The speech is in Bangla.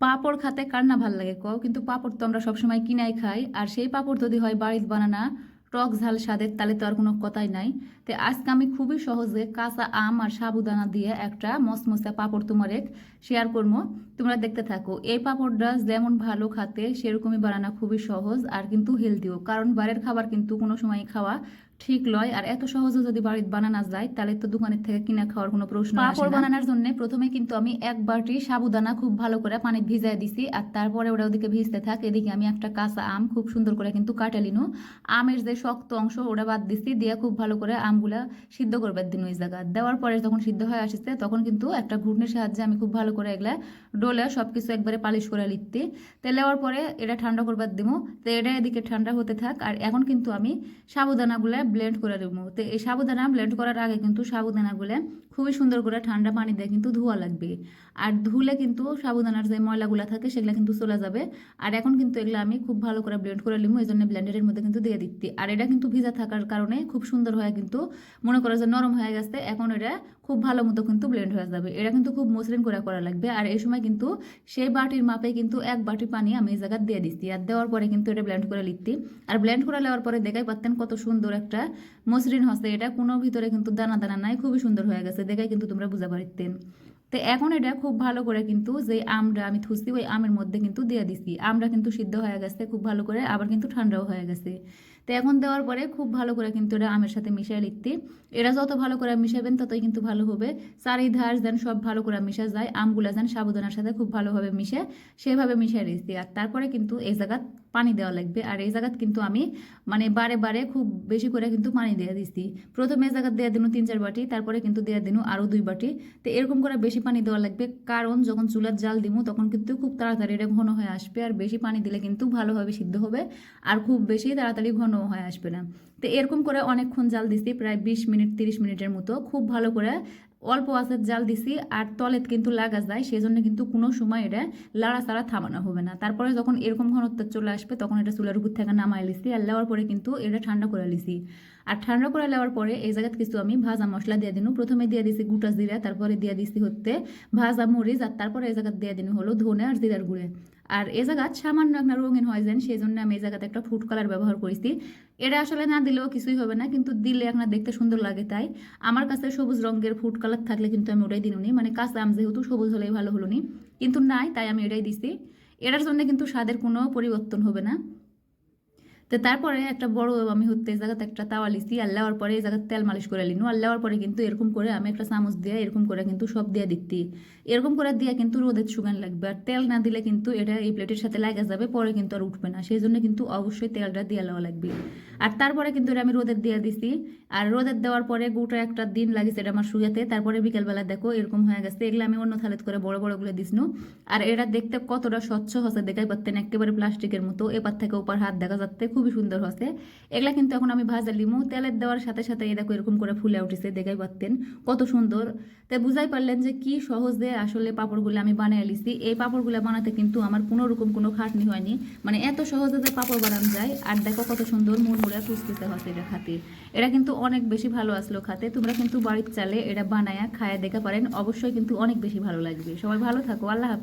পাঁপড় খাতে কার না ভালো লাগে কও? কিন্তু পাপড় তো আমরা সবসময় কিনাই খাই, আর সেই পাঁপড় যদি হয় বাড়িতে বানানা টক ঝাল স্বাদের তাহলে তো আর কোনো কথাই নাই। তো আজকে আমি খুবই সহজে কাঁচা আম আর সাবুদানা দিয়ে একটা মসমসা পাঁপড় তোমার এক শেয়ার করব। তোমরা দেখতে থাকো এই পাঁপড়টা যেমন ভালো খাতে সেরকমই বানানো খুবই সহজ আর কিন্তু হেলদিও কারণ বাইরের খাবার কিন্তু কোনো সময় খাওয়া ঠিক লয়। আর এত সহজে যদি বাড়িতে বানানো যায় তাহলে তো দোকানের থেকে কিনা খাওয়ার কোনো প্রশ্ন পাঁপড় বানানোর জন্য প্রথমে কিন্তু আমি এক বাটি সাবুদানা খুব ভালো করে পানি ভিজাই দিছি আর তারপরে ওরা ওদিকে ভিজতে থাক। এদিকে আমি একটা কাঁচা আম খুব সুন্দর করে কিন্তু কাটে লিনু আমের যে শক্ত অংশ ওটা বাদ দিছি, দিয়ে খুব ভালো করে আমগুলা সিদ্ধ করবে দিন ওই জায়গা দেওয়ার পরে যখন সিদ্ধ হয়ে আসছে, তখন কিন্তু একটা ঘুটনির সাহায্যে আমি খুব ভালো করে এগুলা ডোলে সব কিছু একবারে পালিশ করে লিখতে তেল দেওয়ার পরে এটা ঠান্ডা করবার দিব তো এটা এদিকে ঠান্ডা হতে থাক, আর এখন কিন্তু আমি সাবুদানাগুলো ব্লেন্ড করে দেবো তো এই সাবুদানা ব্লেন্ড করার আগে কিন্তু সাবুদানাগুলো খুবই সুন্দর করে ঠান্ডা পানি দিয়ে কিন্তু ধোয়া লাগবে। আর ধুলে কিন্তু সাবুদানার যে ময়লাগুলো থাকে, সেগুলো কিন্তু চলে যাবে। আর এখন কিন্তু এগুলো আমি খুব ভালো করে ব্লেন্ড করে নিবো এই জন্য ব্লেন্ডারের মধ্যে কিন্তু দিয়ে দিচ্ছি। আর এটা কিন্তু ভিজা থাকার কারণে খুব সুন্দর হয়ে কিন্তু মনে করো যে নরম হয়ে গেছে, এখন এটা খুব ভালো মতো কিন্তু ব্লেন্ড হয়ে যাবে। এটা কিন্তু খুব মসৃণ করে করা লাগবে। আর এই সময় কিন্তু সেই বাটির মাপে কিন্তু এক বাটি পানি আমি এই জায়গায় দিয়ে দিচ্ছি। আর দেওয়ার পরে কিন্তু এটা ব্লেন্ড করে লিখতি আর ব্লেন্ড করে নেওয়ার পরে দেখাই পারতেন কত সুন্দর একটা মসৃণ হচ্ছে। এটা কোনো ভিতরে কিন্তু দানা দানা নাই, খুবই সুন্দর হয়ে গেছে। দেখাই কিন্তু তোমরা বুঝা পারতেন। তো এখন এটা খুব ভালো করে কিন্তু যে আমটা আমি থুসি ওই আমের মধ্যে কিন্তু দিয়ে দিছি। আমটা কিন্তু সিদ্ধ হয়ে গেছে, খুব ভালো করে, আবার কিন্তু ঠান্ডাও হয়ে গেছে। তো এখন দেওয়ার পরে খুব ভালো করে কিন্তু এটা আমের সাথে মিশিয়ে লিখতে এরা যত ভালো করে মিশাবেন, ততই কিন্তু ভালো হবে। চারি চারিধার যেন সব ভালো করে মিশা যায়, আমগুলা যেন সাবুদানার সাথে খুব ভালোভাবে মিশে, সেভাবে মিশিয়ে দিচ্ছি আর তারপরে কিন্তু এই জায়গাত পানি দেওয়া লাগবে। আর এই জায়গাত কিন্তু আমি মানে বারে বারে খুব বেশি করে কিন্তু পানি দিয়ে দিচ্ছি প্রথমে এই জায়গাত দিয়ে দিনু তিন চার বাটি, তারপরে কিন্তু দিয়ে দিনু আরও দুই বাটি। তো এরকম করে বেশি পানি দেওয়া লাগবে। কারণ যখন চুলার জাল দিমু, তখন কিন্তু খুব তাড়াতাড়ি এটা ঘন হয়ে আসবে। আর বেশি পানি দিলে কিন্তু ভালোভাবে সিদ্ধ হবে। আর খুব বেশি তাড়াতাড়ি ঘন হয়ে আসবে না। তো এরকম করে অনেকক্ষণ জাল দিছি, প্রায় বিশ মিনিট, তিরিশ মিনিটের মতো। খুব ভালো করে অল্প আঁচের জাল দিছি আর তলেত কিন্তু লাগা যায় সেই জন্য কিন্তু কোনো সময় এটা লাড়া চাড়া থামানো হবে না। তারপরে যখন এরকম ঘনত্ব চলে আসবে, তখন এটা চুলার উপর থেকে নামাই লিছি আর নেওয়ার পরে কিন্তু এটা ঠান্ডা করে লিছি আর ঠান্ডা করে নেওয়ার পরে এই জায়গায় কিছু আমি ভাজা মশলা দিয়ে দিনু। প্রথমে দিয়ে দিছি গুটা জিরা, তারপরে দিয়ে দিছি হচ্ছে ভাজা মরিচ, আর তারপরে এই জায়গায় দিয়ে দিনু হলো ধনে আর জিরার গুঁড়ে। আর এ জায়গা সামান্য আপনার রঙিন হয়ে যান সেই জন্য আমি এই জায়গাতে একটা ফুড কালার ব্যবহার করেছি। এটা আসলে না দিলেও কিছুই হবে না, কিন্তু দিলে আপনার দেখতে সুন্দর লাগে তাই। আমার কাছে সবুজ রঙের ফুড কালার থাকলে কিন্তু আমি ওটাই দিনুনি। মানে কাঁচা আম যেহেতু, সবুজ হলেই ভালো হলো নি। কিন্তু নাই, তাই আমি এটাই দিছি। এটার জন্য কিন্তু স্বাদের কোনো পরিবর্তন হবে না। তো তারপরে একটা বড় আমি হতে এই জায়গাতে একটা তাওয়া লিছি আর লেওয়ার পরে এই জায়গাতে তেল মালিশ করে লিনু আর লেওয়ার পরে কিন্তু এরকম করে আমি একটা চামচ দিয়ে এরকম করে কিন্তু সব দিয়ে দিতি এরকম করে দিয়ে কিন্তু রোদের সুগান লাগবে। আর তেল না দিলে কিন্তু এটা এই প্লেটের সাথে লাগা যাবে, পরে কিন্তু আর উঠবে না। সেই জন্য কিন্তু অবশ্যই তেলটা দিয়ে নেওয়া লাগবে। আর তারপরে কিন্তু এটা আমি রোদের দিয়ে দিছি। আর রোদের দেওয়ার পরে গোটা একটা দিন লাগিছে এটা আমার শুয়াতে তারপরে বিকেলবেলা দেখো এরকম হয়ে গেছে। এগুলো আমি অন্য থালেত করে বড় বড়গুলো দিসনু আর এটা দেখতে কতটা স্বচ্ছ হচ্ছে দেখাই পারতেন। একেবারে প্লাস্টিকের মতো। এপার থেকে ওপার হাত দেখা যাচ্ছে। খুবই সুন্দর হচ্ছে এগুলা কিন্তু এখন আমি ভাজা লিমু, তেলের দেওয়ার সাথে সাথে এই দেখো এরকম করে ফুলে উঠেছে, দেখাই পারতেন কত সুন্দর। তাই বুঝাই পারলেন যে কি সহজে আসলে পাপড়গুলো আমি বানিয়ে লিছি এই পাপড়গুলো বানাতে কিন্তু আমার কোনো রকম কোনো খাটনি হয়নি। মানে এত সহজে যে পাপড় বানানো যায়, আর দেখো কত সুন্দর মুড়মুড়ে ফুসফুসে হচ্ছে এটা খাতে। এটা কিন্তু অনেক বেশি ভালো আসলো খাতে। তোমরা কিন্তু বাড়ির চালে এটা বানায়া খায়া দেখা পারেন। অবশ্যই কিন্তু অনেক বেশি ভালো লাগবে। সবাই ভালো থাকো, আল্লাহ হাফেজ।